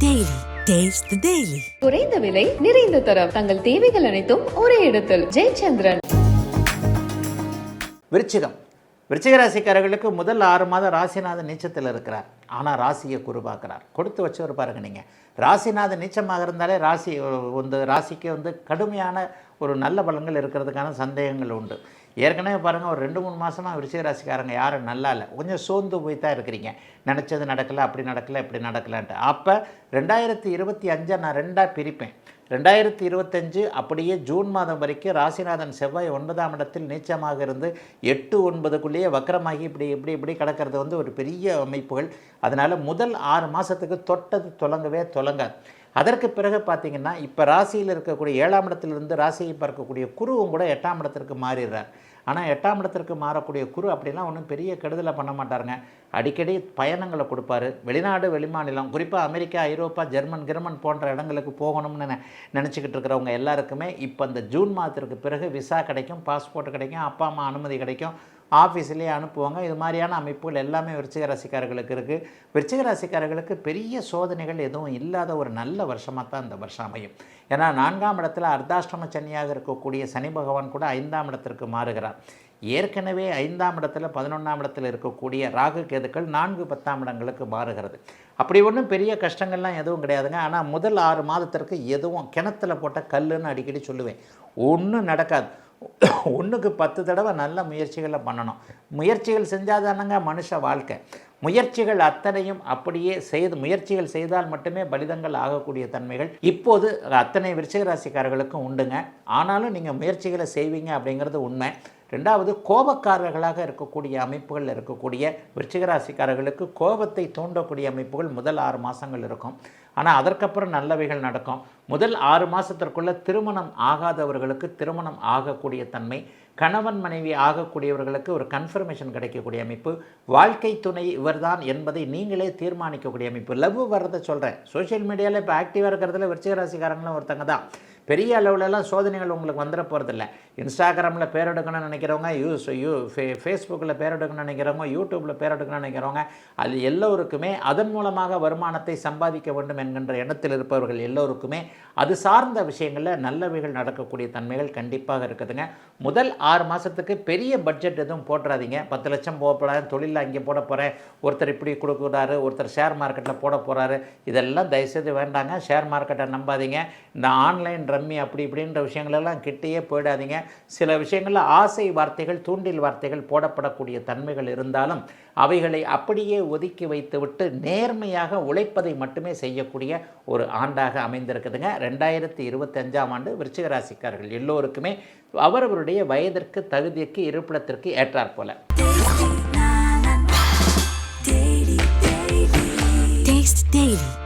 Taste the Daily. குறைந்த விலை நிறைந்த தரம். தங்கள் தேவைகள் அனைத்தும் ஒரே இடத்தில். ஜெயச்சந்திரன். விருச்சிகம். விருச்சிக ராசிக்காரர்களுக்கு முதல் ஆறு மாதம் ராசிநாதன் நீச்சத்தில் இருக்கிறார். ஆனால் ராசியை குருபாக்குறார் கொடுத்து வச்சவர் பாருங்க நீங்கள் ராசிநாதன் நீச்சமாக இருந்தாலே ராசி வந்து ராசிக்கு வந்து கடுமையான ஒரு நல்ல பலன்கள் இருக்கிறதுக்கான சந்தேகங்கள் உண்டு. ஏற்கனவே பாருங்கள் ஒரு ரெண்டு மூணு மாதமாக விருச்சிக ராசிக்காரங்க யாரும் நல்லா இல்லை. கொஞ்சம் சோர்ந்து போய் தான் இருக்கிறீங்க. நினச்சது நடக்கலை அப்படி நடக்கலை இப்படி நடக்கலான்ட்டு. அப்போ ரெண்டாயிரத்தி இருபத்தி அஞ்சை நான் ரெண்டாக பிரிப்பேன். ரெண்டாயிரத்தி இருபத்தஞ்சு அப்படியே ஜூன் மாதம் வரைக்கும் ராசிநாதன் செவ்வாய் ஒன்பதாம் இடத்தில் நீச்சமாக இருந்து எட்டு ஒன்பதுக்குள்ளேயே வக்கரமாகி இப்படி இப்படி இப்படி கிடக்கிறது வந்து ஒரு பெரிய அமைப்புகள். அதனால் முதல் ஆறு மாதத்துக்கு தொட்டது தொலங்கவே தொலங்காது. அதற்கு பிறகு பார்த்தீங்கன்னா இப்போ ராசியில் இருக்கக்கூடிய ஏழாம் இடத்திலிருந்து ராசியை பார்க்கக்கூடிய குருவும் கூட எட்டாம் இடத்திற்கு மாறிடுறார். ஆனால் எட்டாம் இடத்திற்கு மாறக்கூடிய குரு அப்படிலாம் ஒன்றும் பெரிய கெடுதலை பண்ண மாட்டாருங்க. அடிக்கடி பயணங்களை கொடுப்பாரு. வெளிநாடு வெளிமாநிலம் குறிப்பாக அமெரிக்கா ஐரோப்பா ஜெர்மன் கிரமன் போன்ற இடங்களுக்கு போகணும்னு நெ- நினச்சிக்கிட்டு இருக்கிறவங்க எல்லாருக்குமே இப்போ இந்த ஜூன் மாதத்திற்கு பிறகு விசா கிடைக்கும் பாஸ்போர்ட் கிடைக்கும் அப்பா அம்மா அனுமதி கிடைக்கும். ஆஃபீஸ்லேயே அனுப்புவாங்க. இது மாதிரியான அமைப்புகள் எல்லாமே விருச்சிக ராசிக்காரர்களுக்கு இருக்குது விருச்சிக ராசிக்காரர்களுக்கு பெரிய சோதனைகள் எதுவும் இல்லாத ஒரு நல்ல வருஷமாக தான் இந்த வருஷம் அமையும். ஏன்னா நான்காம் இடத்துல அர்த்தாஷ்டம சனியாக இருக்கக்கூடிய சனி பகவான் கூட ஐந்தாம் இடத்திற்கு மாறுகிறார். ஏற்கனவே ஐந்தாம் இடத்துல பதினொன்றாம் இடத்துல இருக்கக்கூடிய ராகு கேதுக்கள் நான்கு பத்தாம் இடங்களுக்கு மாறுகிறது. அப்படி ஒன்றும் பெரிய கஷ்டங்கள்லாம் எதுவும் கிடையாதுங்க. ஆனால் முதல் ஆறு மாதத்திற்கு எதுவும் கிணத்துல போட்ட கல்லுன்னு அடிக்கடி சொல்லுவேன். ஒன்றும் நடக்காது. ஒன்றுக்கு பத்து தடவை நல்ல முயற்சிகளை பண்ணணும். முயற்சிகள் செஞ்சால் தானங்க மனுஷ வாழ்க்கை. முயற்சிகள் அத்தனையும் அப்படியே செய்து முயற்சிகள் செய்தால் மட்டுமே பலிதங்கள் ஆகக்கூடிய தன்மைகள் இப்போது அத்தனை விருச்சிக ராசிக்காரர்களுக்கும் உண்டுங்க. ஆனாலும் நீங்கள் முயற்சிகளை செய்வீங்க அப்படிங்கிறது உண்மை. ரெண்டாவது கோபக்காரர்களாக இருக்கக்கூடிய அமைப்புகள் இருக்கக்கூடிய விருச்சிகராசிக்காரர்களுக்கு கோபத்தை தூண்டக்கூடிய அமைப்புகள் முதல் ஆறு மாதங்கள் இருக்கும். ஆனால் அதற்கப்புறம் நல்லவைகள் நடக்கும். முதல் ஆறு மாதத்திற்குள்ளே திருமணம் ஆகாதவர்களுக்கு திருமணம் ஆகக்கூடிய தன்மை கணவன் மனைவி ஆகக்கூடியவர்களுக்கு ஒரு கன்ஃபர்மேஷன் கிடைக்கக்கூடிய அமைப்பு வாழ்க்கை துணை இவர்தான் என்பதை நீங்களே தீர்மானிக்கக்கூடிய அமைப்பு. லவ் வர்றதை சொல்கிறேன் சோஷியல் மீடியாவில் இப்போ ஆக்டிவாக இருக்கிறதுல விருச்சிகராசிக்காரங்களும் ஒருத்தங்க தான். பெரிய அளவுலலாம் சோதனைகள் உங்களுக்கு வந்துட போகிறதில்ல இன்ஸ்டாகிராமில் பேர் எடுக்கணும்னு நினைக்கிறவங்க யூஸ் யூ ஃபே ஃபேஸ்புக்கில் பேர் எடுக்கணும்னு நினைக்கிறவங்க யூடியூப்பில் பேர் எடுக்கணும்னு நினைக்கிறவங்க அது எல்லோருக்குமே அதன் மூலமாக வருமானத்தை சம்பாதிக்க வேண்டும் என்கின்ற எண்ணத்தில் இருப்பவர்கள் எல்லோருக்குமே அது சார்ந்த விஷயங்களில் நல்லவைகள் நடக்கக்கூடிய தன்மைகள் கண்டிப்பாக இருக்குதுங்க. முதல் ஆறு மாதத்துக்கு பெரிய பட்ஜெட் எதுவும் போட்டுறாதீங்க. பத்து லட்சம் போக போகிறேன் தொழிலில் அங்கே போட போகிறேன் ஒருத்தர் இப்படி கொடுக்குறாரு ஒருத்தர் ஷேர் மார்க்கெட்டில் போட போகிறாரு இதெல்லாம் தயவுசெய்து வேண்டாங்க. ஷேர் மார்க்கெட்டை நம்பாதீங்க. இந்த ஆன்லைன் ரம்மி அப்படி இப்படின்ற விஷயங்களெல்லாம் கிட்டேயே போயிடாதீங்க. சில விஷயங்களில் ஆசை வார்த்தைகள் தூண்டில் வார்த்தைகள் போடப்படக்கூடிய தன்மைகள் இருந்தாலும் அவைகளை அப்படியே ஒதுக்கி வைத்துவிட்டு நேர்மையாக உழைப்பதை மட்டுமே செய்யக்கூடிய ஒரு ஆண்டாக அமைந்திருக்குதுங்க. ரெண்டாயிரத்தி இருபத்தஞ்சாம் ஆண்டு விருச்சிகராசிக்காரர்கள் எல்லோருக்குமே அவரவருடைய வயதிற்கு தகுதிக்கு இருப்பிடத்திற்கு ஏற்றாற்போல Taste Daily.